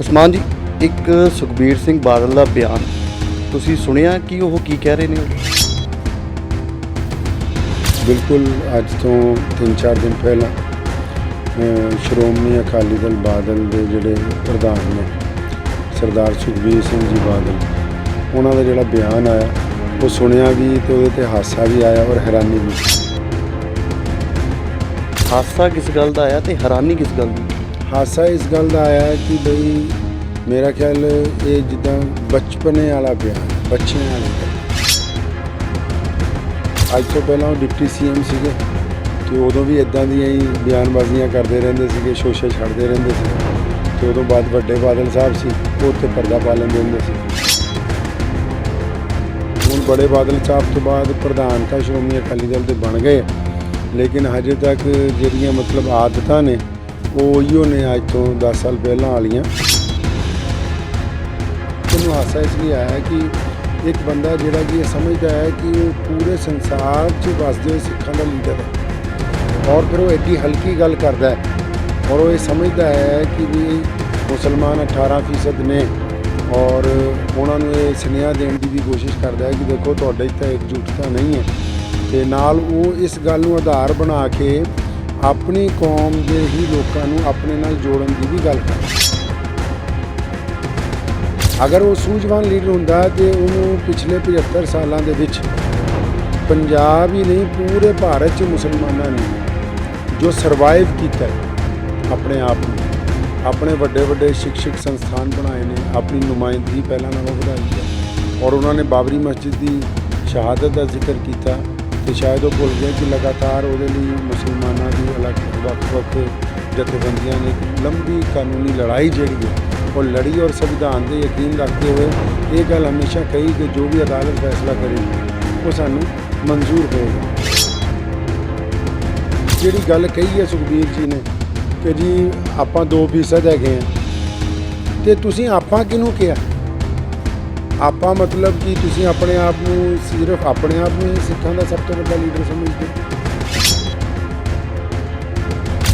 ਉਸਮਾਨ ਜੀ ਇੱਕ ਸੁਖਬੀਰ ਸਿੰਘ ਬਾਦਲ ਦਾ ਬਿਆਨ। ਤੁਸੀਂ ਸੁਣਿਆ ਕਿ ਉਹ ਕੀ ਕਹਿ ਰਹੇ ਨੇ? ਬਿਲਕੁਲ ਅੱਜ ਤੋਂ 3-4 ਦਿਨ ਪਹਿਲਾਂ ਸ਼੍ਰੋਮਣੀ ਅਕਾਲੀ ਦਲ ਬਾਦਲ ਦੇ ਜਿਹੜੇ ਪ੍ਰਧਾਨ ਨੇ ਸਰਦਾਰ ਸੁਖਬੀਰ ਸਿੰਘ ਜੀ ਬਾਦਲ ਉਹਨਾਂ ਦਾ ਜਿਹੜਾ ਬਿਆਨ ਆਇਆ ਉਹ ਸੁਣਿਆ ਵੀ ਤੇ ਉਹਦੇ ਤੇ ਹਾਸਾ ਵੀ ਆਇਆ ਔਰ ਹੈਰਾਨੀ ਵੀ। ਹਾਸਾ ਕਿਸ ਗੱਲ ਦਾ ਆਇਆ ਤੇ ਹੈਰਾਨੀ ਕਿਸ ਗੱਲ ਦੀ? ਹਾਸਾ ਇਸ ਗੱਲ ਦਾ ਆਇਆ ਹੈ ਕਿ ਬਈ ਮੇਰਾ ਖਿਆਲ ਇਹ ਜਿੱਦਾਂ ਬਚਪਨੇ ਵਾਲਾ ਬਿਆਨ ਬੱਚਿਆਂ ਵਾਲਾ ਅੱਜ ਤੋਂ ਪਹਿਲਾਂ ਉਹ ਡਿਪਟੀ ਸੀਐਮ ਸੀਗੇ ਤੇ ਉਦੋਂ ਵੀ ਇਦਾਂ ਦੀਆਂ ਹੀ ਬਿਆਨਬਾਜ਼ੀਆਂ ਕਰਦੇ ਰਹਿੰਦੇ ਸੀਗੇ, ਸ਼ੋਸ਼ੇ ਛੱਡਦੇ ਰਹਿੰਦੇ ਸੀ। ਤੇ ਉਦੋਂ ਬਾਅਦ ਵੱਡੇ ਬਾਦਲ ਸਾਹਿਬ ਸੀ, ਉਹ ਉੱਤੇ ਪਰਦਾ ਪਾ ਲੈਂਦੇ ਹੁੰਦੇ ਸੀ। ਹੁਣ ਬੜੇ ਬਾਦਲ ਸਾਹਿਬ ਤੋਂ ਬਾਅਦ ਪ੍ਰਧਾਨ ਤਾਂ ਸ਼੍ਰੋਮਣੀ ਅਕਾਲੀ ਦਲ ਦੇ ਬਣ ਗਏ ਲੇਕਿਨ ਹਜੇ ਤੱਕ ਜਿਹੜੀਆਂ ਮਤਲਬ ਆਦਤਾਂ ਨੇ ਉਹ ਉਹੀਓ ਨੇ ਅੱਜ ਤੋਂ 10 ਸਾਲ ਪਹਿਲਾਂ ਵਾਲੀਆਂ। ਮੈਨੂੰ ਆਸਾ ਇਸ ਲਈ ਆਇਆ ਕਿ ਇੱਕ ਬੰਦਾ ਜਿਹੜਾ ਕਿ ਇਹ ਸਮਝਦਾ ਹੈ ਕਿ ਉਹ ਪੂਰੇ ਸੰਸਾਰ 'ਚ ਵਸਦੇ ਹੋਏ ਸਿੱਖਾਂ ਦਾ ਲੀਡਰ ਹੈ। ਔਰ ਫਿਰ ਉਹ ਐਡੀ ਹਲਕੀ ਗੱਲ ਕਰਦਾ ਹੈ ਔਰ ਉਹ ਇਹ ਸਮਝਦਾ ਹੈ ਕਿ ਵੀ ਮੁਸਲਮਾਨ 18% ਨੇ ਔਰ ਉਹਨਾਂ ਨੂੰ ਇਹ ਸੁਨੇਹਾ ਦੇਣ ਦੀ ਵੀ ਕੋਸ਼ਿਸ਼ ਕਰਦਾ ਹੈ ਕਿ ਦੇਖੋ ਤੁਹਾਡੇ 'ਚ ਤਾਂ ਇਕਜੁੱਟਤਾ ਨਹੀਂ ਹੈ। ਤੇ ਨਾਲ ਉਹ ਇਸ ਗੱਲ ਨੂੰ ਆਧਾਰ ਬਣਾ ਕੇ ਆਪਣੀ ਕੌਮ ਦੇ ਹੀ ਲੋਕਾਂ ਨੂੰ ਆਪਣੇ ਨਾਲ ਜੋੜਨ ਦੀ ਵੀ ਗੱਲ ਕਰਦਾ ਅਗਰ ਉਹ ਸੂਝਵਾਨ ਲੀਡਰ ਹੁੰਦਾ ਤੇ ਉਹਨੂੰ ਪਿਛਲੇ 75 ਸਾਲਾਂ ਦੇ ਵਿੱਚ ਪੰਜਾਬ ਹੀ ਨਹੀਂ, ਪੂਰੇ ਭਾਰਤ 'ਚ ਮੁਸਲਮਾਨਾਂ ਨੇ ਜੋ ਸਰਵਾਈਵ ਕੀਤਾ ਆਪਣੇ ਆਪ ਨੂੰ, ਆਪਣੇ ਵੱਡੇ ਵੱਡੇ ਸਿੱਖਿਅਕ ਸੰਸਥਾਨ ਬਣਾਏ ਨੇ, ਆਪਣੀ ਨੁਮਾਇੰਦਗੀ ਪਹਿਲਾਂ ਨਾਲੋਂ ਵਧਾਈ ਹੈ ਔਰ ਉਹਨਾਂ ਨੇ ਬਾਬਰੀ ਮਸਜਿਦ ਦੀ ਸ਼ਹਾਦਤ ਦਾ ਜ਼ਿਕਰ ਕੀਤਾ। ਤੇ ਸ਼ਾਇਦ ਉਹ ਭੁੱਲ ਗਏ ਕਿ ਲਗਾਤਾਰ ਉਹਦੇ ਲਈ ਮੁਸਲਮਾਨਾਂ ਦੀ ਅਲੱਗ ਵੱਖ-ਵੱਖ ਜਥੇਬੰਦੀਆਂ ਨੇ ਲੰਬੀ ਕਾਨੂੰਨੀ ਲੜਾਈ ਜਿਹੜੀ ਹੈ, ਉਹ ਲੜੀ ਔਰ ਸੰਵਿਧਾਨ ਦੇ ਯਕੀਨ ਰੱਖਦੇ ਹੋਏ ਇਹ ਗੱਲ ਹਮੇਸ਼ਾ ਕਹੀ ਕਿ ਜੋ ਵੀ ਅਦਾਲਤ ਫੈਸਲਾ ਕਰੇਗੀ, ਉਹ ਸਾਨੂੰ ਮਨਜ਼ੂਰ ਹੋਏਗਾ। ਜਿਹੜੀ ਗੱਲ ਕਹੀ ਹੈ ਸੁਖਬੀਰ ਜੀ ਨੇ ਕਿ ਜੀ ਆਪਾਂ 2% ਹੈਗੇ ਆ ਤੇ ਤੁਸੀਂ ਆਪਾਂ ਕਿਹਨੂੰ ਕਿਹਾ? ਆਪਾਂ ਮਤਲਬ ਕਿ ਤੁਸੀਂ ਆਪਣੇ ਆਪ ਨੂੰ ਸਿਰਫ ਆਪਣੇ ਆਪ ਨੂੰ ਹੀ ਸਿੱਖਾਂ ਦਾ ਸਭ ਤੋਂ ਵੱਡਾ ਲੀਡਰ ਸਮਝਦੇ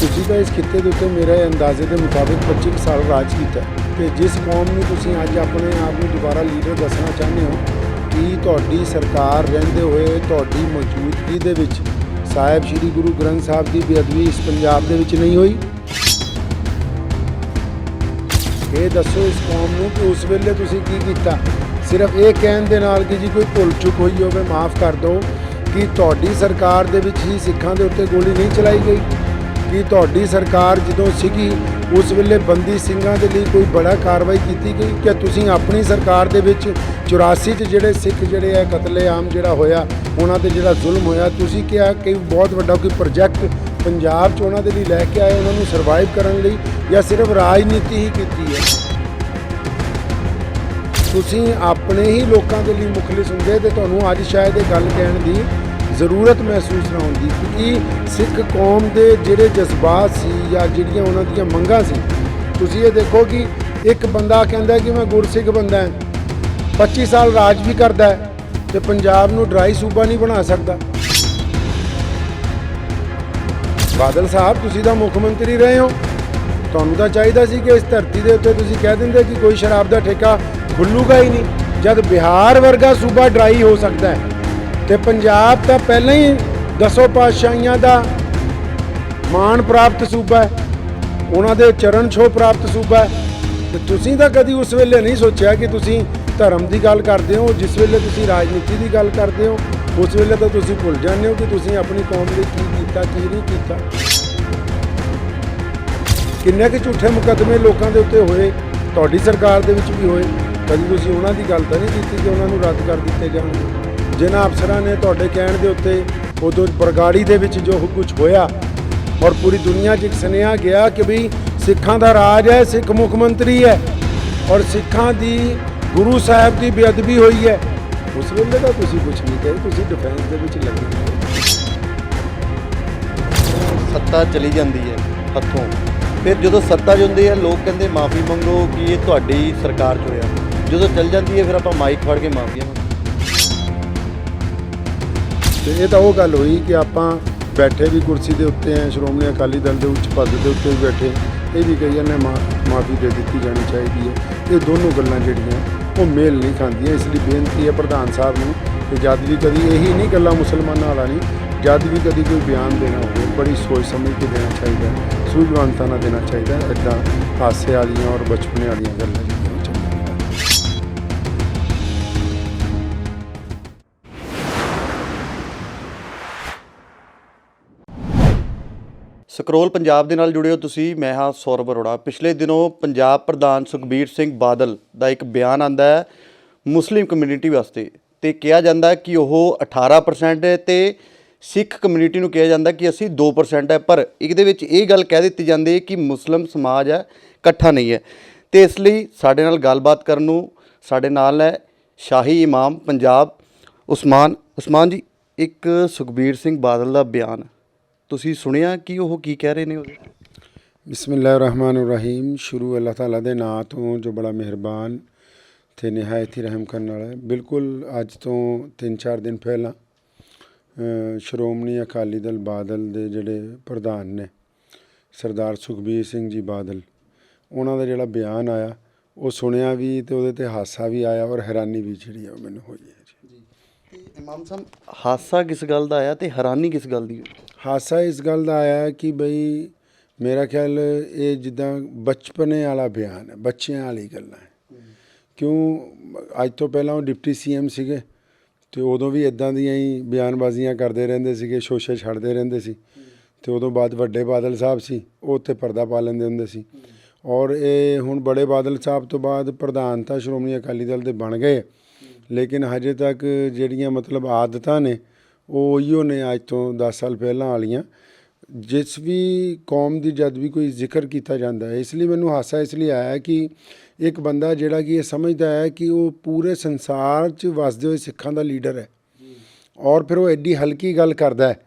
ਤੁਸੀਂ ਤਾਂ ਇਸ ਖਿੱਤੇ ਦੇ ਉੱਤੇ ਮੇਰੇ ਅੰਦਾਜ਼ੇ ਦੇ ਮੁਤਾਬਿਕ 25 ਕੁ ਸਾਲ ਰਾਜ ਕੀਤਾ ਹੈ ਤੇ ਜਿਸ ਕੌਮ ਨੂੰ ਤੁਸੀਂ ਅੱਜ ਆਪਣੇ ਆਪ ਨੂੰ ਦੁਬਾਰਾ ਲੀਡਰ ਦੱਸਣਾ ਚਾਹੁੰਦੇ ਹੋ, ਕਿ ਤੁਹਾਡੀ ਸਰਕਾਰ ਰਹਿੰਦੇ ਹੋਏ ਤੁਹਾਡੀ ਮੌਜੂਦਗੀ ਦੇ ਵਿੱਚ ਸਾਹਿਬ ਸ੍ਰੀ ਗੁਰੂ ਗ੍ਰੰਥ ਸਾਹਿਬ ਦੀ ਬੇਅਦਬੀ ਇਸ ਪੰਜਾਬ ਦੇ ਵਿੱਚ ਨਹੀਂ ਹੋਈ? ਇਹ ਦੱਸੋ ਇਸ ਕੌਮ ਨੂੰ ਕਿ ਉਸ ਵੇਲੇ ਤੁਸੀਂ ਕੀ ਕੀਤਾ? ਸਿਰਫ ਇਹ ਕਹਿਣ ਦੇ ਨਾਲ ਕਿ ਜੀ ਕੋਈ ਭੁੱਲ ਚੁੱਕ ਹੋਈ ਹੋਵੇ, ਮਾਫ ਕਰ ਦਿਓ ਕਿ ਤੁਹਾਡੀ ਸਰਕਾਰ ਦੇ ਵਿੱਚ ਹੀ ਸਿੱਖਾਂ ਦੇ ਉੱਤੇ ਗੋਲੀ ਨਹੀਂ ਚਲਾਈ ਗਈ। ਕਿ ਤੁਹਾਡੀ ਸਰਕਾਰ ਜਦੋਂ ਸੀਗੀ, ਉਸ ਵੇਲੇ ਬੰਦੀ ਸਿੰਘਾਂ ਦੇ ਲਈ ਕੋਈ ਬੜਾ ਕਾਰਵਾਈ ਕੀਤੀ ਗਈ ਕਿ ਤੁਸੀਂ ਆਪਣੀ ਸਰਕਾਰ ਦੇ ਵਿੱਚ 84 ਚ ਜਿਹੜੇ ਸਿੱਖ ਜਿਹੜੇ ਆ, ਕਤਲੇਆਮ ਜਿਹੜਾ ਹੋਇਆ, ਉਹਨਾਂ ਤੇ ਜਿਹੜਾ ਜ਼ੁਲਮ ਹੋਇਆ, ਤੁਸੀਂ ਕਿਹਾ ਕਿ ਬਹੁਤ ਵੱਡਾ ਕੋਈ ਪ੍ਰੋਜੈਕਟ ਪੰਜਾਬ 'ਚ ਉਹਨਾਂ ਦੇ ਲਈ ਲੈ ਕੇ ਆਏ, ਉਹਨਾਂ ਨੂੰ ਸਰਵਾਈਵ ਕਰਨ ਲਈ ਜਾਂ ਸਿਰਫ ਰਾਜਨੀਤੀ ਹੀ ਕੀਤੀ ਹੈ? ਤੁਸੀਂ ਆਪਣੇ ਹੀ ਲੋਕਾਂ ਦੇ ਲਈ ਮੁਖਲਿਸ ਹੁੰਦੇ ਤੇ ਤੁਹਾਨੂੰ ਅੱਜ ਸ਼ਾਇਦ ਇਹ ਗੱਲ ਕਹਿਣ ਦੀ ਜ਼ਰੂਰਤ ਮਹਿਸੂਸ ਨਾ ਹੁੰਦੀ ਕਿ ਸਿੱਖ ਕੌਮ ਦੇ ਜਿਹੜੇ ਜਜ਼ਬਾਤ ਸੀ ਜਾਂ ਜਿਹੜੀਆਂ ਉਹਨਾਂ ਦੀਆਂ ਮੰਗਾਂ ਸੀ, ਤੁਸੀਂ ਇਹ ਦੇਖੋ ਕਿ ਇੱਕ ਬੰਦਾ ਕਹਿੰਦਾ ਕਿ ਮੈਂ ਗੁਰਸਿੱਖ ਬੰਦਾ ਹਾਂ 25 ਸਾਲ ਰਾਜ ਵੀ ਕਰਦਾ ਹੈ ਤੇ ਪੰਜਾਬ ਨੂੰ ਡਰਾਈ ਸੂਬਾ ਨਹੀਂ ਬਣਾ ਸਕਦਾ। ਬਾਦਲ ਸਾਹਿਬ, ਤੁਸੀਂ ਤਾਂ ਮੁੱਖ ਮੰਤਰੀ ਰਹੇ ਹੋ। ਤੁਹਾਨੂੰ ਤਾਂ ਚਾਹੀਦਾ ਸੀ ਕਿ ਇਸ ਧਰਤੀ ਦੇ ਉੱਤੇ ਤੁਸੀਂ ਕਹਿ ਦਿੰਦੇ ਕਿ ਕੋਈ ਸ਼ਰਾਬ ਦਾ ਠੇਕਾ ਖੁੱਲੂਗਾ ਹੀ ਨਹੀਂ। ਜਦ ਬਿਹਾਰ ਵਰਗਾ ਸੂਬਾ ਡਰਾਈ ਹੋ ਸਕਦਾ ਹੈ, ਤੇ ਪੰਜਾਬ ਤਾਂ ਪਹਿਲਾਂ ਹੀ ਦਸੋ ਪਾਤਸ਼ਾਹੀਆਂ ਦਾ ਮਾਣ ਪ੍ਰਾਪਤ ਸੂਬਾ ਹੈ, ਉਹਨਾਂ ਦੇ ਚਰਨ ਛੋ ਪ੍ਰਾਪਤ ਸੂਬਾ ਹੈ। ਤੇ ਤੁਸੀਂ ਤਾਂ ਕਦੀ ਉਸ ਵੇਲੇ ਨਹੀਂ ਸੋਚਿਆ ਕਿ ਤੁਸੀਂ ਧਰਮ ਦੀ ਗੱਲ ਕਰਦੇ ਹੋ, ਜਿਸ ਵੇਲੇ ਤੁਸੀਂ ਰਾਜਨੀਤੀ ਦੀ ਗੱਲ ਕਰਦੇ ਹੋ, ਉਸ ਵੇਲੇ ਤਾਂ ਤੁਸੀਂ ਭੁੱਲ ਜਾਂਦੇ ਹੋ ਕਿ ਤੁਸੀਂ ਆਪਣੀ ਕੌਮ ਲਈ ਕੀ ਕੀਤਾ, ਕੀ ਨਹੀਂ ਕੀਤਾ। ਕਿੰਨੇ ਕੁ ਝੂਠੇ ਮੁਕੱਦਮੇ ਲੋਕਾਂ ਦੇ ਉੱਤੇ ਹੋਏ, ਤੁਹਾਡੀ ਸਰਕਾਰ ਦੇ ਵਿੱਚ ਵੀ ਹੋਏ। ਕਦੀ ਤੁਸੀਂ ਉਹਨਾਂ ਦੀ ਗੱਲ ਤਾਂ ਨਹੀਂ ਕੀਤੀ ਕਿ ਉਹਨਾਂ ਨੂੰ ਰੱਦ ਕਰ ਦਿੱਤੇ ਜਾਣ? ਜਿਨ੍ਹਾਂ ਅਫਸਰਾਂ ਨੇ ਤੁਹਾਡੇ ਕਹਿਣ ਦੇ ਉੱਤੇ ਉਦੋਂ ਬਰਗਾੜੀ ਦੇ ਵਿੱਚ ਜੋ ਕੁਝ ਹੋਇਆ ਔਰ ਪੂਰੀ ਦੁਨੀਆ 'ਚ ਇੱਕ ਸੁਨੇਹਾ ਗਿਆ ਕਿ ਵੀ ਸਿੱਖਾਂ ਦਾ ਰਾਜ ਹੈ, ਸਿੱਖ ਮੁੱਖ ਮੰਤਰੀ ਹੈ ਔਰ ਸਿੱਖਾਂ ਦੀ ਗੁਰੂ ਸਾਹਿਬ ਦੀ ਬੇਅਦਬੀ ਹੋਈ ਹੈ। ਉਸ ਵੇਲੇ ਤਾਂ ਤੁਸੀਂ ਕੁਝ ਨਹੀਂ ਕਹੇ, ਤੁਸੀਂ ਡਿਫੈਂਸ ਦੇ ਵਿੱਚ ਲੱਗੇ ਹੋਏ। ਸੱਤਾ ਚਲੀ ਜਾਂਦੀ ਹੈ ਹੱਥੋਂ। ਫਿਰ ਜਦੋਂ ਸੱਤਾ 'ਚ ਹੁੰਦੀ ਹੈ, ਲੋਕ ਕਹਿੰਦੇ, ਮਾਫੀ ਮੰਗੋ ਕਿ ਇਹ ਤੁਹਾਡੀ ਸਰਕਾਰ 'ਚ ਹੋਇਆ। ਜਦੋਂ ਚੱਲ ਜਾਂਦੀ ਹੈ, ਫਿਰ ਆਪਾਂ ਮਾਈਕ ਫੜ ਕੇ ਮਾਫੀਆਂ ਮੰਗਦੇ ਤੇ ਇਹ ਤਾਂ ਉਹ ਗੱਲ ਹੋਈ ਕਿ ਆਪਾਂ ਬੈਠੇ ਵੀ ਕੁਰਸੀ ਦੇ ਉੱਤੇ ਆ ਸ਼੍ਰੋਮਣੀ ਅਕਾਲੀ ਦਲ ਦੇ ਉੱਚ ਪਦ ਦੇ ਉੱਤੇ ਵੀ ਬੈਠੇ ਇਹ ਵੀ ਕਈ ਨੇ ਮਾਫੀ ਦੇ ਦਿੱਤੀ ਜਾਣੀ ਚਾਹੀਦੀ ਹੈ। ਇਹ ਦੋਨੋਂ ਗੱਲਾਂ ਜਿਹੜੀਆਂ, ਉਹ ਮੇਲ ਨਹੀਂ ਖਾਂਦੀਆਂ। ਇਸ ਲਈ ਬੇਨਤੀ ਹੈ ਪ੍ਰਧਾਨ ਸਾਹਿਬ ਨੂੰ ਕਿ ਜਦ ਵੀ ਕਦੀ ਇਹੀ ਨਹੀਂ ਗੱਲਾਂ ਮੁਸਲਮਾਨਾਂ ਵਾਲਾ ਨਹੀਂ, ਜਦ ਵੀ ਕਦੀ ਕੋਈ ਬਿਆਨ ਦੇਣਾ ਹੋਵੇ, ਬੜੀ ਸੋਚ ਸਮਝ ਕੇ ਦੇਣਾ ਚਾਹੀਦਾ ਸੂਝਵਾਨਤਾ ਨਾਲ ਦੇਣਾ ਚਾਹੀਦਾ ਹੈ ਇੱਦਾਂ ਹਾਸੇ ਵਾਲੀਆਂ ਔਰ ਬਚਪਨੇ ਵਾਲੀਆਂ ਗੱਲਾਂ। ਸਕਰੋਲ ਪੰਜਾਬ ਦੇ ਨਾਲ ਜੁੜੇ ਹੋ ਤੁਸੀਂ, ਮੈਂ ਹਾਂ ਸੌਰਵ ਅਰੋੜਾ। ਪਿਛਲੇ ਦਿਨੋਂ ਪੰਜਾਬ ਪ੍ਰਧਾਨ ਸੁਖਬੀਰ ਸਿੰਘ ਬਾਦਲ ਦਾ ਇੱਕ ਬਿਆਨ ਆਂਦਾ ਹੈ ਮੁਸਲਿਮ ਕਮਿਊਨਿਟੀ ਵਾਸਤੇ ਤੇ ਕਿਹਾ ਜਾਂਦਾ ਕਿ ਉਹ 18% ਹੈ ਤੇ ਸਿੱਖ ਕਮਿਊਨਿਟੀ ਨੂੰ ਕਿਹਾ ਜਾਂਦਾ ਕਿ ਅਸੀਂ 2% ਹੈ। ਪਰ ਇਹਦੇ ਵਿੱਚ ਇਹ ਗੱਲ ਕਹਿ ਦਿੱਤੀ ਜਾਂਦੀ ਹੈ ਕਿ ਮੁਸਲਮ ਸਮਾਜ ਹੈ, ਇਕੱਠਾ ਨਹੀਂ ਹੈ। ਤੇ ਇਸ ਲਈ ਸਾਡੇ ਨਾਲ ਗੱਲਬਾਤ ਕਰਨ ਨੂੰ ਸਾਡੇ ਨਾਲ ਹੈ ਸ਼ਾਹੀ ਇਮਾਮ ਪੰਜਾਬ ਉਸਮਾਨ। ਉਸਮਾਨ ਜੀ, ਇੱਕ ਸੁਖਬੀਰ ਸਿੰਘ ਬਾਦਲ ਦਾ ਬਿਆਨ। ਤੁਸੀਂ ਸੁਣਿਆ ਕਿ ਉਹ ਕੀ ਕਹਿ ਰਹੇ ਨੇ ਉਹਦੇ? ਬਿਸਮਿਲ੍ਲਾਹਿਰਰਹਿਮਾਨਿਰਰਹੀਮ। ਸ਼ੁਰੂ ਅੱਲਾਹ ਤਾਲਾ ਦੇ ਨਾਂ ਤੋਂ ਜੋ ਬੜਾ ਮਿਹਰਬਾਨ ਤੇ ਨਿਹਾਇਤ ਹੀ ਰਹਿਮ ਕਰਨ ਵਾਲਾ ਹੈ। ਬਿਲਕੁਲ ਅੱਜ ਤੋਂ 3-4 ਦਿਨ ਪਹਿਲਾਂ ਸ਼੍ਰੋਮਣੀ ਅਕਾਲੀ ਦਲ ਬਾਦਲ ਦੇ ਜਿਹੜੇ ਪ੍ਰਧਾਨ ਨੇ ਸਰਦਾਰ ਸੁਖਬੀਰ ਸਿੰਘ ਜੀ ਬਾਦਲ ਉਹਨਾਂ ਦਾ ਜਿਹੜਾ ਬਿਆਨ ਆਇਆ ਉਹ ਸੁਣਿਆ ਵੀ ਤੇ ਉਹਦੇ ਤੇ ਹਾਸਾ ਵੀ ਆਇਆ ਔਰ ਹੈਰਾਨੀ ਵੀ ਜਿਹੜੀ ਆ ਮੈਨੂੰ ਹੋਈ ਹੈ ਜੀ। ਤੇ ਇਮਾਮ ਸਾਹਿਬ ਹਾਸਾ ਕਿਸ ਗੱਲ ਦਾ ਆਇਆ ਤੇ ਹੈਰਾਨੀ ਕਿਸ ਗੱਲ ਦੀ ਹੋਈ? ਹਾਸਾ ਇਸ ਗੱਲ ਦਾ ਆਇਆ ਕਿ ਬਈ ਮੇਰਾ ਖਿਆਲ ਇਹ ਜਿੱਦਾਂ ਬਚਪਨੇ ਵਾਲਾ ਬਿਆਨ ਹੈ, ਬੱਚਿਆਂ ਵਾਲੀ ਗੱਲਾਂ ਹੈ। ਕਿਉਂ? ਅੱਜ ਤੋਂ ਪਹਿਲਾਂ ਉਹ ਡਿਪਟੀ ਸੀਐਮ ਸੀਗੇ ਤੇ ਉਦੋਂ ਵੀ ਇਦਾਂ ਦੀਆਂ ਹੀ ਬਿਆਨਬਾਜ਼ੀਆਂ ਕਰਦੇ ਰਹਿੰਦੇ ਸੀਗੇ, ਸ਼ੋਸ਼ੇ ਛੱਡਦੇ ਰਹਿੰਦੇ ਸੀ। ਤੇ ਉਦੋਂ ਬਾਅਦ ਵੱਡੇ ਬਾਦਲ ਸਾਹਿਬ ਸੀ, ਉਹ ਉੱਤੇ ਪਰਦਾ ਪਾ ਲੈਂਦੇ ਹੁੰਦੇ ਸੀ। ਔਰ ਇਹ ਹੁਣ ਬੜੇ ਬਾਦਲ ਸਾਹਿਬ ਤੋਂ ਬਾਅਦ ਪ੍ਰਧਾਨ ਤਾਂ ਸ਼੍ਰੋਮਣੀ ਅਕਾਲੀ ਦਲ ਦੇ ਬਣ ਗਏ। ਲੇਕਿਨ ਹਜੇ ਤੱਕ ਜਿਹੜੀਆਂ ਮਤਲਬ ਆਦਤਾਂ ਨੇ ਉਹ ਉਹੀਓ ਨੇ ਅੱਜ ਤੋਂ 10 ਸਾਲ ਪਹਿਲਾਂ ਵਾਲੀਆਂ। ਜਿਸ ਵੀ ਕੌਮ ਦੀ ਜਦ ਵੀ ਕੋਈ ਜ਼ਿਕਰ ਕੀਤਾ ਜਾਂਦਾ ਹੈ, ਇਸ ਲਈ ਮੈਨੂੰ ਹਾਸਾ ਇਸ ਲਈ ਆਇਆ ਕਿ ਇੱਕ ਬੰਦਾ ਜਿਹੜਾ ਕਿ ਇਹ ਸਮਝਦਾ ਹੈ ਕਿ ਉਹ ਪੂਰੇ ਸੰਸਾਰ 'ਚ ਵਸਦੇ ਹੋਏ ਸਿੱਖਾਂ ਦਾ ਲੀਡਰ ਹੈ। ਔਰ ਫਿਰ ਉਹ ਐਡੀ ਹਲਕੀ ਗੱਲ ਕਰਦਾ ਹੈ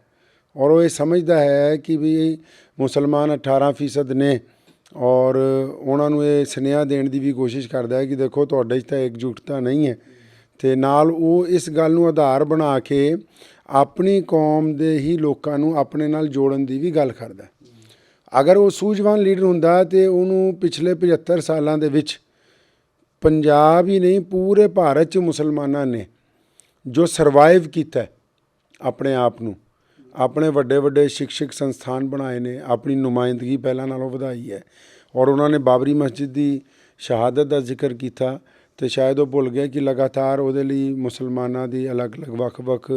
ਔਰ ਉਹ ਇਹ ਸਮਝਦਾ ਹੈ ਕਿ ਵੀ ਮੁਸਲਮਾਨ 18% ਨੇ ਔਰ ਉਹਨਾਂ ਨੂੰ ਇਹ ਸੁਨੇਹਾ ਦੇਣ ਦੀ ਵੀ ਕੋਸ਼ਿਸ਼ ਕਰਦਾ ਹੈ ਕਿ ਦੇਖੋ ਤੁਹਾਡੇ 'ਚ ਤਾਂ ਇਕਜੁੱਟਤਾ ਨਹੀਂ ਹੈ। ਤੇ ਨਾਲ ਉਹ ਇਸ ਗੱਲ ਨੂੰ ਆਧਾਰ ਬਣਾ ਕੇ ਆਪਣੀ ਕੌਮ ਦੇ ਹੀ ਲੋਕਾਂ ਨੂੰ ਆਪਣੇ ਨਾਲ ਜੋੜਨ ਦੀ ਵੀ ਗੱਲ ਕਰਦਾ ਅਗਰ ਉਹ ਸੂਝਵਾਨ ਲੀਡਰ ਹੁੰਦਾ ਤੇ ਉਹਨੂੰ ਪਿਛਲੇ 75 ਸਾਲਾਂ ਦੇ ਵਿੱਚ ਪੰਜਾਬ ਹੀ ਨਹੀਂ, ਪੂਰੇ ਭਾਰਤ 'ਚ ਮੁਸਲਮਾਨਾਂ ਨੇ ਜੋ ਸਰਵਾਈਵ ਕੀਤਾ ਆਪਣੇ ਆਪ ਨੂੰ, ਆਪਣੇ ਵੱਡੇ ਵੱਡੇ ਸਿੱਖਿਅਕ ਸੰਸਥਾਨ ਬਣਾਏ ਨੇ, ਆਪਣੀ ਨੁਮਾਇੰਦਗੀ ਪਹਿਲਾਂ ਨਾਲੋਂ ਵਧਾਈ ਹੈ ਔਰ ਉਹਨਾਂ ਨੇ ਬਾਬਰੀ ਮਸਜਿਦ ਦੀ ਸ਼ਹਾਦਤ ਦਾ ਜ਼ਿਕਰ ਕੀਤਾ। ਤੇ ਸ਼ਾਇਦ ਉਹ ਭੁੱਲ ਗਏ ਕਿ ਲਗਾਤਾਰ ਉਹਦੇ ਲਈ ਮੁਸਲਮਾਨਾਂ ਦੀ ਅਲੱਗ-ਅਲੱਗ, ਵੱਖ-ਵੱਖ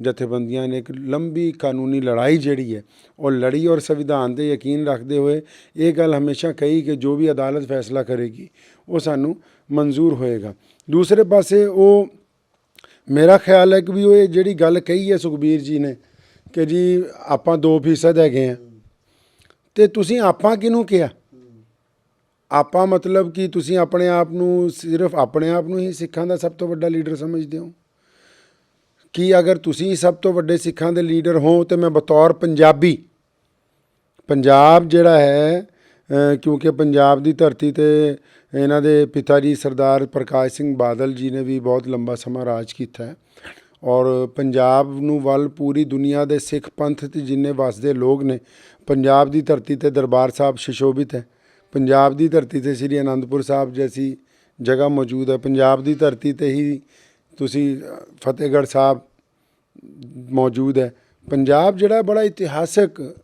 ਜਥੇਬੰਦੀਆਂ ਨੇ ਇੱਕ ਲੰਬੀ ਕਾਨੂੰਨੀ ਲੜਾਈ ਜਿਹੜੀ ਹੈ, ਉਹ ਲੜੀ ਔਰ ਸੰਵਿਧਾਨ ਤੇ ਯਕੀਨ ਰੱਖਦੇ ਹੋਏ ਇਹ ਗੱਲ ਹਮੇਸ਼ਾ ਕਹੀ ਕਿ ਜੋ ਵੀ ਅਦਾਲਤ ਫੈਸਲਾ ਕਰੇਗੀ, ਉਹ ਸਾਨੂੰ ਮਨਜ਼ੂਰ ਹੋਏਗਾ। ਦੂਸਰੇ ਪਾਸੇ ਉਹ, ਮੇਰਾ ਖਿਆਲ ਹੈ ਕਿ ਵੀ ਉਹ ਇਹ ਜਿਹੜੀ ਗੱਲ ਕਹੀ ਹੈ ਸੁਖਬੀਰ ਜੀ ਨੇ ਕਿ ਜੀ ਆਪਾਂ 2% ਹੈਗੇ ਆ ਤੇ ਤੁਸੀਂ ਆਪਾਂ ਕਿਹਨੂੰ ਕਿਹਾ? ਆਪਾਂ ਮਤਲਬ ਕਿ ਤੁਸੀਂ ਆਪਣੇ ਆਪ ਨੂੰ ਸਿਰਫ ਆਪਣੇ ਆਪ ਨੂੰ ਹੀ ਸਿੱਖਾਂ ਦਾ ਸਭ ਤੋਂ ਵੱਡਾ ਲੀਡਰ ਸਮਝਦੇ ਹੋ? ਕਿ ਅਗਰ ਤੁਸੀਂ ਸਭ ਤੋਂ ਵੱਡੇ ਸਿੱਖਾਂ ਦੇ ਲੀਡਰ ਹੋ ਤੇ ਮੈਂ ਬਤੌਰ ਪੰਜਾਬੀ? ਪੰਜਾਬ ਜਿਹੜਾ ਹੈ ਕਿਉਂਕਿ ਪੰਜਾਬ ਦੀ ਧਰਤੀ ਤੇ ਇਹਨਾਂ ਦੇ ਪਿਤਾ ਜੀ ਸਰਦਾਰ ਪ੍ਰਕਾਸ਼ ਸਿੰਘ ਬਾਦਲ ਜੀ ਨੇ ਵੀ ਬਹੁਤ ਲੰਬਾ ਸਮਾਂ ਰਾਜ ਕੀਤਾ ਔਰ ਪੰਜਾਬ ਨੂੰ ਵੱਲ ਪੂਰੀ ਦੁਨੀਆ ਦੇ ਸਿੱਖ ਪੰਥ ਤੇ ਜਿੰਨੇ ਵਸਦੇ ਲੋਕ ਨੇ, ਪੰਜਾਬ ਦੀ ਧਰਤੀ ਤੇ ਦਰਬਾਰ ਸਾਹਿਬ ਸ਼ਿਸ਼ੋਭਿਤ ਹੈ। ਪੰਜਾਬ ਦੀ ਧਰਤੀ ਤੇ ਸ੍ਰੀ ਅਨੰਦਪੁਰ ਸਾਹਿਬ ਜੈਸੀ ਜਗ੍ਹਾ ਮੌਜੂਦ ਹੈ। ਪੰਜਾਬ ਦੀ ਧਰਤੀ ਤੇ ਹੀ ਤੁਸੀਂ ਫਤਿਹਗੜ੍ਹ ਸਾਹਿਬ ਮੌਜੂਦ ਹੈ। ਪੰਜਾਬ ਜਿਹੜਾ ਬੜਾ ਇਤਿਹਾਸਕ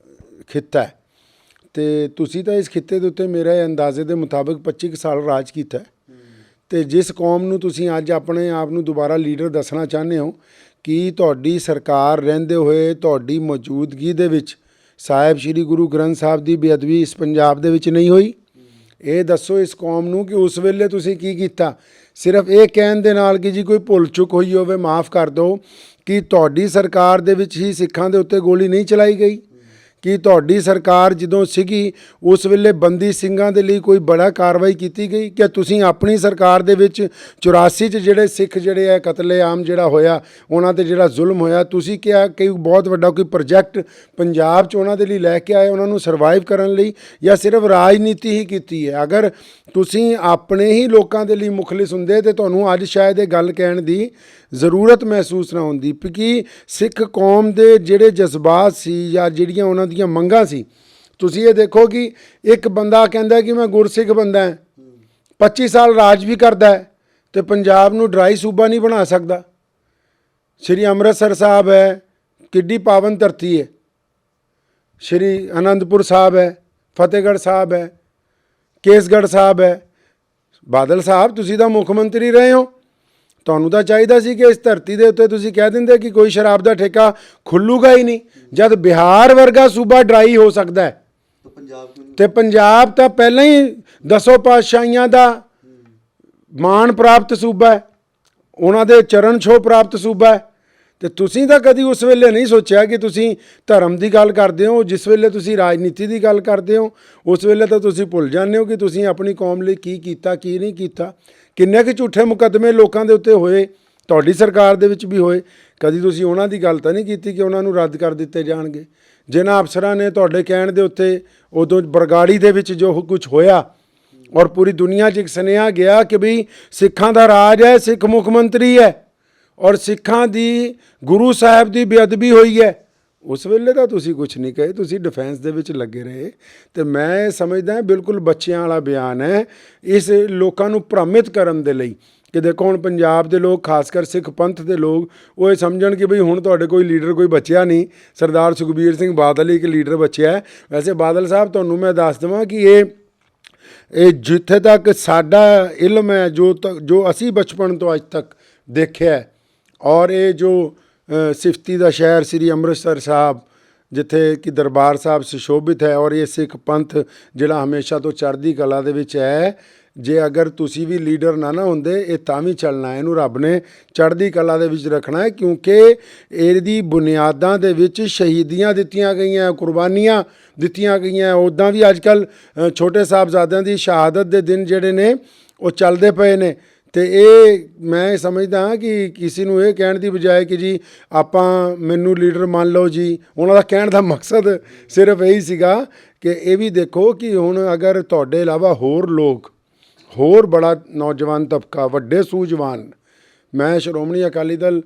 ਖਿੱਤਾ ਹੈ ਤੇ ਤੁਸੀਂ ਤਾਂ ਇਸ ਖਿੱਤੇ ਦੇ ਉੱਤੇ ਮੇਰੇ ਅੰਦਾਜ਼ੇ ਦੇ ਮੁਤਾਬਕ 25 ਕੁ ਸਾਲ ਰਾਜ ਕੀਤਾ ਹੈ। ਤੇ ਜਿਸ ਕੌਮ ਨੂੰ ਤੁਸੀਂ ਅੱਜ ਆਪਣੇ ਆਪ ਨੂੰ ਦੁਬਾਰਾ ਲੀਡਰ ਦੱਸਣਾ ਚਾਹੁੰਦੇ ਹੋ ਕਿ ਤੁਹਾਡੀ ਸਰਕਾਰ ਰਹਿੰਦੇ ਹੋਏ ਤੁਹਾਡੀ ਮੌਜੂਦਗੀ ਦੇ ਵਿੱਚ ਸਾਹਿਬ ਸ੍ਰੀ ਗੁਰੂ ਗ੍ਰੰਥ ਸਾਹਿਬ ਦੀ ਬੇਅਦਬੀ ਇਸ ਪੰਜਾਬ ਦੇ ਵਿੱਚ ਨਹੀਂ ਹੋਈ। ਇਹ ਦੱਸੋ ਇਸ ਕੌਮ ਨੂੰ ਕਿ ਉਸ ਵੇਲੇ ਤੁਸੀਂ ਕੀ ਕੀਤਾ? ਸਿਰਫ ਇਹ ਕਹਿਣ ਦੇ ਨਾਲ ਕਿ ਜੀ ਕੋਈ ਭੁੱਲ ਚੁੱਕ ਹੋਈ ਹੋਵੇ, ਮਾਫ ਕਰ ਦਿਓ ਕਿ ਤੁਹਾਡੀ ਸਰਕਾਰ ਦੇ ਵਿੱਚ ਹੀ ਸਿੱਖਾਂ ਦੇ ਉੱਤੇ ਗੋਲੀ ਨਹੀਂ ਚਲਾਈ ਗਈ। ਕਿ ਤੁਹਾਡੀ ਸਰਕਾਰ ਜਦੋਂ ਸੀਗੀ, ਉਸ ਵੇਲੇ ਬੰਦੀ ਸਿੰਘਾਂ ਦੇ ਲਈ ਕੋਈ ਬੜਾ ਕਾਰਵਾਈ ਕੀਤੀ ਗਈ? ਕਿ ਤੁਸੀਂ ਆਪਣੀ ਸਰਕਾਰ ਦੇ ਵਿੱਚ 84 ਚ ਜਿਹੜੇ ਸਿੱਖ ਜਿਹੜੇ ਆ, ਕਤਲੇਆਮ ਜਿਹੜਾ ਹੋਇਆ, ਉਹਨਾਂ ਤੇ ਜਿਹੜਾ ਜ਼ੁਲਮ ਹੋਇਆ, ਤੁਸੀਂ ਕਿਹਾ ਕਿ ਬਹੁਤ ਵੱਡਾ ਕੋਈ ਪ੍ਰੋਜੈਕਟ ਪੰਜਾਬ ਚ ਉਹਨਾਂ ਦੇ ਲਈ ਲੈ ਕੇ ਆਏ, ਉਹਨਾਂ ਨੂੰ ਸਰਵਾਈਵ ਕਰਨ ਲਈ, ਜਾਂ ਸਿਰਫ ਰਾਜਨੀਤੀ ਹੀ ਕੀਤੀ ਹੈ? ਅਗਰ ਤੁਸੀਂ ਆਪਣੇ ਹੀ ਲੋਕਾਂ ਦੇ ਲਈ ਮੁਖਲਿਸ ਹੁੰਦੇ, ਤੇ ਤੁਹਾਨੂੰ ਅੱਜ ਸ਼ਾਇਦ ਇਹ ਗੱਲ ਕਹਿਣ ਦੀ ਜ਼ਰੂਰਤ ਮਹਿਸੂਸ ਨਾ ਹੁੰਦੀ ਕਿ ਸਿੱਖ ਕੌਮ ਦੇ ਜਿਹੜੇ ਜਜ਼ਬਾਤ ਸੀ ਜਾਂ ਜਿਹੜੀਆਂ ਉਹਨਾਂ ਦੀਆਂ ਮੰਗਾਂ ਸੀ। ਤੁਸੀਂ ਇਹ ਦੇਖੋ ਕਿ ਇੱਕ ਬੰਦਾ ਕਹਿੰਦਾ ਕਿ ਮੈਂ ਗੁਰਸਿੱਖ ਬੰਦਾ ਹਾਂ 25 ਸਾਲ ਰਾਜ ਵੀ ਕਰਦਾ ਹੈ ਤੇ ਪੰਜਾਬ ਨੂੰ ਡਰਾਈ ਸੂਬਾ ਨਹੀਂ ਬਣਾ ਸਕਦਾ। ਸ਼੍ਰੀ ਅੰਮ੍ਰਿਤਸਰ ਸਾਹਿਬ ਹੈ, ਕਿੱਡੀ ਪਾਵਨ ਧਰਤੀ ਹੈ। ਸ਼੍ਰੀ ਅਨੰਦਪੁਰ ਸਾਹਿਬ ਹੈ, ਫਤਿਹਗੜ੍ਹ ਸਾਹਿਬ ਹੈ, ਕੇਸਗੜ੍ਹ ਸਾਹਿਬ ਹੈ। ਬਾਦਲ ਸਾਹਿਬ, ਤੁਸੀਂ ਤਾਂ ਮੁੱਖ ਮੰਤਰੀ ਰਹੇ ਹੋ। ਤੁਹਾਨੂੰ ਤਾਂ ਚਾਹੀਦਾ ਸੀ ਕਿ ਇਸ ਧਰਤੀ ਦੇ ਉੱਤੇ ਤੁਸੀਂ ਕਹਿ ਦਿੰਦੇ ਕਿ ਕੋਈ ਸ਼ਰਾਬ ਦਾ ਠੇਕਾ ਖੁੱਲੂਗਾ ਹੀ ਨਹੀਂ ਜਦ ਬਿਹਾਰ ਵਰਗਾ ਸੂਬਾ ਡਰਾਈ ਹੋ ਸਕਦਾ ਹੈ। ਤੇ ਪੰਜਾਬ ਤਾਂ ਪਹਿਲਾਂ ਹੀ ਦਸੋ ਪਾਤਸ਼ਾਹੀਆਂ ਦਾ ਮਾਣ ਪ੍ਰਾਪਤ ਸੂਬਾ ਹੈ ਉਹਨਾਂ ਦੇ ਚਰਨ ਛੋਹ ਪ੍ਰਾਪਤ ਸੂਬਾ ਹੈ। ਤੇ ਤੁਸੀਂ ਤਾਂ ਕਦੀ ਉਸ ਵੇਲੇ ਨਹੀਂ ਸੋਚਿਆ ਕਿ ਤੁਸੀਂ ਧਰਮ ਦੀ ਗੱਲ ਕਰਦੇ ਹੋ ਜਿਸ ਵੇਲੇ ਤੁਸੀਂ ਰਾਜਨੀਤੀ ਦੀ ਗੱਲ ਕਰਦੇ ਹੋ ਉਸ ਵੇਲੇ ਤਾਂ ਤੁਸੀਂ ਭੁੱਲ ਜਾਂਦੇ ਹੋ ਕਿ ਤੁਸੀਂ ਆਪਣੀ ਕੌਮ ਲਈ ਕੀ ਕੀਤਾ ਕੀ ਨਹੀਂ ਕੀਤਾ। ਕਿੰਨੇ ਕੁ ਝੂਠੇ ਮੁਕੱਦਮੇ ਲੋਕਾਂ ਦੇ ਉੱਤੇ ਹੋਏ, ਤੁਹਾਡੀ ਸਰਕਾਰ ਦੇ ਵਿੱਚ ਵੀ ਹੋਏ, ਕਦੀ ਤੁਸੀਂ ਉਹਨਾਂ ਦੀ ਗੱਲ ਤਾਂ ਨਹੀਂ ਕੀਤੀ ਕਿ ਉਹਨਾਂ ਨੂੰ ਰੱਦ ਕਰ ਦਿੱਤੇ ਜਾਣਗੇ? ਜਿਨ੍ਹਾਂ ਅਫਸਰਾਂ ਨੇ ਤੁਹਾਡੇ ਕਹਿਣ ਦੇ ਉੱਤੇ ਉਦੋਂ ਬਰਗਾੜੀ ਦੇ ਵਿੱਚ ਜੋ ਕੁਝ ਹੋਇਆ ਔਰ ਪੂਰੀ ਦੁਨੀਆ 'ਚ ਇੱਕ ਸੁਨੇਹਾ ਗਿਆ ਕਿ ਵੀ ਸਿੱਖਾਂ ਦਾ ਰਾਜ ਹੈ, ਸਿੱਖ ਮੁੱਖ ਮੰਤਰੀ ਹੈ ਔਰ ਸਿੱਖਾਂ ਦੀ ਗੁਰੂ ਸਾਹਿਬ ਦੀ ਬੇਅਦਬੀ ਹੋਈ ਹੈ। ਉਸ ਵੇਲੇ ਤਾਂ ਤੁਸੀਂ ਕੁਝ ਨਹੀਂ ਕਹੇ, ਤੁਸੀਂ ਡਿਫੈਂਸ ਦੇ ਵਿੱਚ ਲੱਗੇ ਰਹੇ। ਤੇ ਮੈਂ ਸਮਝਦਾ ਬਿਲਕੁਲ ਬੱਚਿਆਂ ਵਾਲਾ ਬਿਆਨ ਹੈ, ਇਸ ਲੋਕਾਂ ਨੂੰ ਭ੍ਰਮਿਤ ਕਰਨ ਦੇ ਲਈ। ਕਿ ਦੇਖੋ, ਹੁਣ ਪੰਜਾਬ ਦੇ ਲੋਕ ਖਾਸ ਕਰ ਸਿੱਖ ਪੰਥ ਦੇ ਲੋਕ, ਉਹ ਇਹ ਸਮਝਣ ਕਿ ਬਈ ਹੁਣ ਤੁਹਾਡੇ ਕੋਈ ਲੀਡਰ ਕੋਈ ਬਚਿਆ ਨਹੀਂ। ਸਰਦਾਰ ਸੁਖਬੀਰ ਸਿੰਘ ਬਾਦਲ ਹੀ ਇੱਕ ਲੀਡਰ ਬਚਿਆ ਵੈਸੇ ਬਾਦਲ ਸਾਹਿਬ, ਤੁਹਾਨੂੰ ਮੈਂ ਦੱਸ ਦੇਵਾਂ ਕਿ ਇਹ ਇਹ ਜਿੱਥੇ ਤੱਕ ਸਾਡਾ ਇਲਮ ਹੈ, ਜੋ ਤੱਕ, ਜੋ ਅਸੀਂ ਬਚਪਨ ਤੋਂ ਅੱਜ ਤੱਕ ਦੇਖਿਆ ਔਰ ਇਹ ਜੋ ਸਿਫਤੀ ਦਾ ਸ਼ਹਿਰ ਸ੍ਰੀ ਅੰਮ੍ਰਿਤਸਰ ਸਾਹਿਬ, ਜਿੱਥੇ ਕਿ ਦਰਬਾਰ ਸਾਹਿਬ ਸੁਸ਼ੋਭਿਤ ਹੈ ਔਰ ਇਹ ਸਿੱਖ ਪੰਥ ਜਿਹੜਾ ਹਮੇਸ਼ਾ ਤੋਂ ਚੜ੍ਹਦੀ ਕਲਾ ਦੇ ਵਿੱਚ ਹੈ। ਜੇ ਅਗਰ ਤੁਸੀਂ ਵੀ ਲੀਡਰ ਨਾ ਨਾ ਹੁੰਦੇ, ਇਹ ਤਾਂ ਵੀ ਚੱਲਣਾ ਹੈ। ਇਹਨੂੰ ਰੱਬ ਨੇ ਚੜ੍ਹਦੀ ਕਲਾ ਦੇ ਵਿੱਚ ਰੱਖਣਾ ਹੈ, ਕਿਉਂਕਿ ਇਹਦੀ ਬੁਨਿਆਦਾਂ ਦੇ ਵਿੱਚ ਸ਼ਹੀਦੀਆਂ ਦਿੱਤੀਆਂ ਗਈਆਂ, ਕੁਰਬਾਨੀਆਂ ਦਿੱਤੀਆਂ ਗਈਆਂ। ਉਦਾਂ ਵੀ ਅੱਜ ਕੱਲ ਛੋਟੇ ਸਾਹਿਬਜ਼ਾਦਿਆਂ ਦੀ ਸ਼ਹਾਦਤ ਦੇ ਦਿਨ ਜਿਹੜੇ ਨੇ, ਉਹ ਚੱਲਦੇ ਪਏ ਨੇ। ਤੇ ਇਹ ਮੈਂ ਇਹ ਸਮਝਦਾ ਹਾਂ ਕਿ ਕਿਸੇ ਨੂੰ ਇਹ ਕਹਿਣ ਦੀ ਬਜਾਏ ਕਿ ਜੀ ਆਪਾਂ ਮੈਨੂੰ ਲੀਡਰ ਮੰਨ ਲਓ ਜੀ, ਉਹਨਾਂ ਦਾ ਕਹਿਣ ਦਾ ਮਕਸਦ ਸਿਰਫ ਇਹੀ ਸੀਗਾ ਕਿ ਇਹ ਵੀ ਦੇਖੋ ਕਿ ਹੁਣ ਅਗਰ ਤੁਹਾਡੇ ਇਲਾਵਾ ਹੋਰ ਲੋਕ, ਹੋਰ ਬੜਾ ਨੌਜਵਾਨ ਤਬਕਾ, ਵੱਡੇ ਸੂਝਵਾਨ, ਮੈਂ ਸ਼੍ਰੋਮਣੀ ਅਕਾਲੀ ਦਲ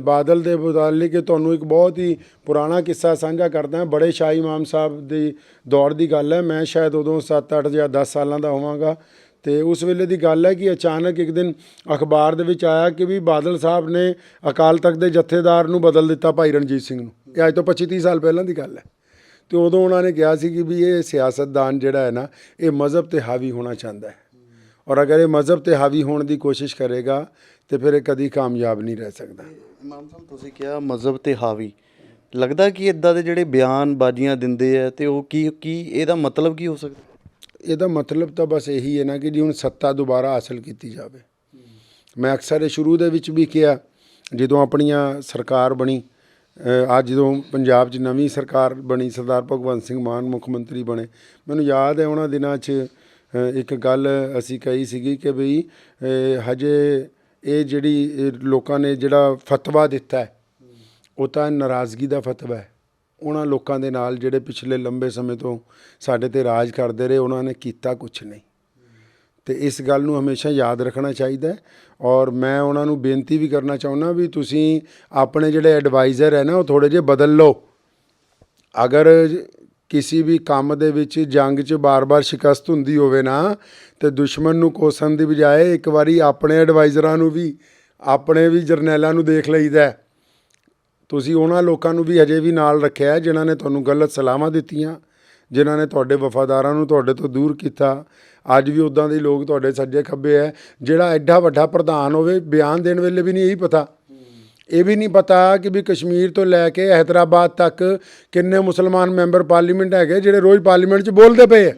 ਬਾਦਲ ਦੇ ਮੁਤਾਲਿਕ ਕਿ ਤੁਹਾਨੂੰ ਇੱਕ ਬਹੁਤ ਹੀ ਪੁਰਾਣਾ ਕਿੱਸਾ ਸਾਂਝਾ ਕਰਦਾ ਹਾਂ। ਬੜੇ ਸ਼ਾਹ ਇਮਾਮ ਸਾਹਿਬ ਦੀ ਦੌਰ ਦੀ ਗੱਲ ਹੈ। ਮੈਂ ਸ਼ਾਇਦ ਉਦੋਂ 7-8 ਜਾਂ 10 ਸਾਲਾਂ ਦਾ ਹੋਵਾਂਗਾ। ਤੇ ਉਸ ਵੇਲੇ ਦੀ ਗੱਲ ਹੈ ਕਿ ਅਚਾਨਕ ਇੱਕ ਦਿਨ ਅਖਬਾਰ ਦੇ ਵਿੱਚ ਆਇਆ ਕਿ ਵੀ ਬਾਦਲ ਸਾਹਿਬ ਨੇ ਅਕਾਲ ਤਖਤ ਦੇ ਜਥੇਦਾਰ ਨੂੰ ਬਦਲ ਦਿੱਤਾ ਭਾਈ ਰਣਜੀਤ ਸਿੰਘ ਨੂੰ। ਇਹ ਅੱਜ ਤੋਂ 25-30 ਸਾਲ ਪਹਿਲਾਂ ਦੀ ਗੱਲ ਹੈ। ਤੇ ਉਦੋਂ ਉਹਨਾਂ ਨੇ ਕਿਹਾ ਸੀ ਕਿ ਵੀ ਇਹ ਸਿਆਸਤਦਾਨ ਜਿਹੜਾ ਹੈ ਨਾ, ਇਹ ਮਜ਼ਹਬ ਤੇ ਹਾਵੀ ਹੋਣਾ ਚਾਹੁੰਦਾ ਹੈ। ਔਰ ਅਗਰ ਇਹ ਮਜ਼ਹਬ ਤੇ ਹਾਵੀ ਹੋਣ ਦੀ ਕੋਸ਼ਿਸ਼ ਕਰੇਗਾ, ਤੇ ਫਿਰ ਇਹ ਕਦੀ ਕਾਮਯਾਬ ਨਹੀਂ ਰਹਿ ਸਕਦਾ। ਇਮਾਮ ਸਾਹਿਬ, ਤੁਸੀਂ ਕਿਹਾ ਮਜ਼ਹਬ ਤੇ ਹਾਵੀ। ਲੱਗਦਾ ਕਿ ਇਦਾਂ ਦੇ ਜਿਹੜੇ ਬਿਆਨ ਬਾਜੀਆਂ ਦਿੰਦੇ ਆ, ਤੇ ਉਹ ਕੀ ਕੀ ਇਹਦਾ ਮਤਲਬ ਕੀ ਹੋ ਸਕਦਾ? ਇਹਦਾ ਮਤਲਬ ਤਾਂ ਬਸ ਇਹੀ ਹੈ ਨਾ ਕਿ ਜੀ ਹੁਣ ਸੱਤਾ ਦੁਬਾਰਾ ਹਾਸਲ ਕੀਤੀ ਜਾਵੇ। ਮੈਂ ਅਕਸਰ ਇਹ ਸ਼ੁਰੂ ਦੇ ਵਿੱਚ ਵੀ ਕਿਹਾ, ਜਦੋਂ ਆਪਣੀਆਂ ਸਰਕਾਰ ਬਣੀ ਅੱਜ ਜਦੋਂ ਪੰਜਾਬ 'ਚ ਨਵੀਂ ਸਰਕਾਰ ਬਣੀ, ਸਰਦਾਰ ਭਗਵੰਤ ਸਿੰਘ ਮਾਨ ਮੁੱਖ ਮੰਤਰੀ ਬਣੇ, ਮੈਨੂੰ ਯਾਦ ਹੈ ਉਹਨਾਂ ਦਿਨਾਂ 'ਚ ਇੱਕ ਗੱਲ ਅਸੀਂ ਕਹੀ ਸੀਗੀ ਕਿ ਬਈ ਹਜੇ ਇਹ ਜਿਹੜੀ ਲੋਕਾਂ ਨੇ ਜਿਹੜਾ ਫਤਵਾ ਦਿੱਤਾ ਹੈ, ਉਹ ਤਾਂ ਨਾਰਾਜ਼ਗੀ ਦਾ ਫਤਵਾ ਹੈ। ਉਹਨਾਂ ਲੋਕਾਂ ਦੇ ਨਾਲ ਜਿਹੜੇ ਪਿਛਲੇ ਲੰਬੇ ਸਮੇਂ ਤੋਂ ਸਾਡੇ ਤੇ ਰਾਜ ਕਰਦੇ ਰਹੇ, ਉਹਨਾਂ ਨੇ ਕੀਤਾ ਕੁਝ ਨਹੀਂ। ਤੇ ਇਸ ਗੱਲ ਨੂੰ ਹਮੇਸ਼ਾ ਯਾਦ ਰੱਖਣਾ ਚਾਹੀਦਾ ਹੈ ਔਰ ਮੈਂ ਉਹਨਾਂ ਨੂੰ ਬੇਨਤੀ ਵੀ ਕਰਨਾ ਚਾਹੁੰਦਾ ਵੀ ਤੁਸੀਂ ਆਪਣੇ ਜਿਹੜੇ ਐਡਵਾਈਜ਼ਰ ਹੈ ਨਾ, ਉਹ ਥੋੜੇ ਜਿਹੇ ਬਦਲ ਲਓ। ਅਗਰ ਕਿਸੇ ਵੀ ਕੰਮ ਦੇ ਵਿੱਚ ਜੰਗ 'ਚ ਬਾਰ-ਬਾਰ ਸ਼ਿਕਸਤ ਹੁੰਦੀ ਹੋਵੇ ਨਾ, ਤੇ ਦੁਸ਼ਮਣ ਨੂੰ ਕੋਸਣ ਦੀ ਬਜਾਏ ਇੱਕ ਵਾਰੀ ਆਪਣੇ ਐਡਵਾਈਜ਼ਰਾਂ ਨੂੰ ਵੀ, ਆਪਣੇ ਵੀ ਜਰਨੈਲਾਂ ਨੂੰ ਦੇਖ ਲਈਦਾ ਤੁਸੀਂ ਉਹਨਾਂ ਲੋਕਾਂ ਨੂੰ ਵੀ ਹਜੇ ਵੀ ਨਾਲ ਰੱਖਿਆ ਹੈ ਜਿਨ੍ਹਾਂ ਨੇ ਤੁਹਾਨੂੰ ਗਲਤ ਸਲਾਹਾਂ ਦਿੱਤੀਆਂ ਜਿਨ੍ਹਾਂ ਨੇ ਤੁਹਾਡੇ ਵਫਾਦਾਰਾਂ ਨੂੰ ਤੁਹਾਡੇ ਤੋਂ ਦੂਰ ਕੀਤਾ। ਅੱਜ ਵੀ ਉਦਾਂ ਦੇ ਲੋਕ ਤੁਹਾਡੇ ਸੱਜੇ ਖੱਬੇ ਹੈ ਜਿਹੜਾ ਐਡਾ ਵੱਡਾ ਪ੍ਰਧਾਨ ਹੋਵੇ ਬਿਆਨ ਦੇਣ ਵੇਲੇ ਵੀ ਨਹੀਂ ਇਹੀ ਪਤਾ। ਇਹ ਵੀ ਨਹੀਂ ਪਤਾ ਕਿ ਵੀ ਕਸ਼ਮੀਰ ਤੋਂ ਲੈ ਕੇ ਹੈਦਰਾਬਾਦ ਤੱਕ ਕਿੰਨੇ ਮੁਸਲਮਾਨ ਮੈਂਬਰ ਪਾਰਲੀਮੈਂਟ ਹੈਗੇ ਜਿਹੜੇ ਰੋਜ਼ ਪਾਰਲੀਮੈਂਟ 'ਚ ਬੋਲਦੇ ਪਏ ਹੈ